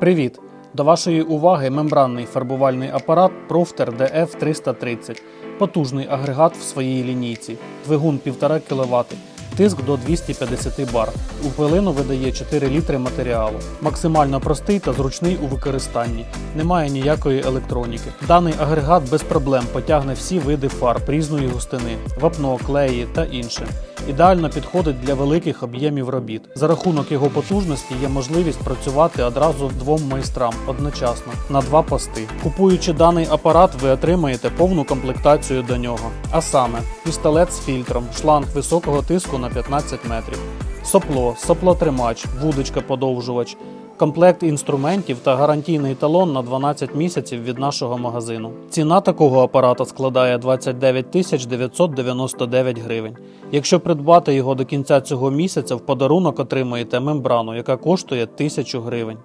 Привіт! До вашої уваги мембранний фарбувальний апарат Profter DF330. Потужний агрегат в своїй лінійці, двигун 1,5 кВт, тиск до 250 бар. У хвилину видає 4 літри матеріалу. Максимально простий та зручний у використанні. Немає ніякої електроніки. Даний агрегат без проблем потягне всі види фарб різної густини, вапно, клеї та інше. Ідеально підходить для великих об'ємів робіт. За рахунок його потужності є можливість працювати одразу двом майстрам одночасно на два пости. Купуючи даний апарат, ви отримаєте повну комплектацію до нього. А саме пістолет з фільтром, шланг високого тиску на 15 метрів, сопло, соплотримач, вудочка подовжувач. Комплект інструментів та гарантійний талон на 12 місяців від нашого магазину. Ціна такого апарата складає 29 тисяч 999 гривень. Якщо придбати його до кінця цього місяця, в подарунок отримаєте мембрану, яка коштує 1000 гривень.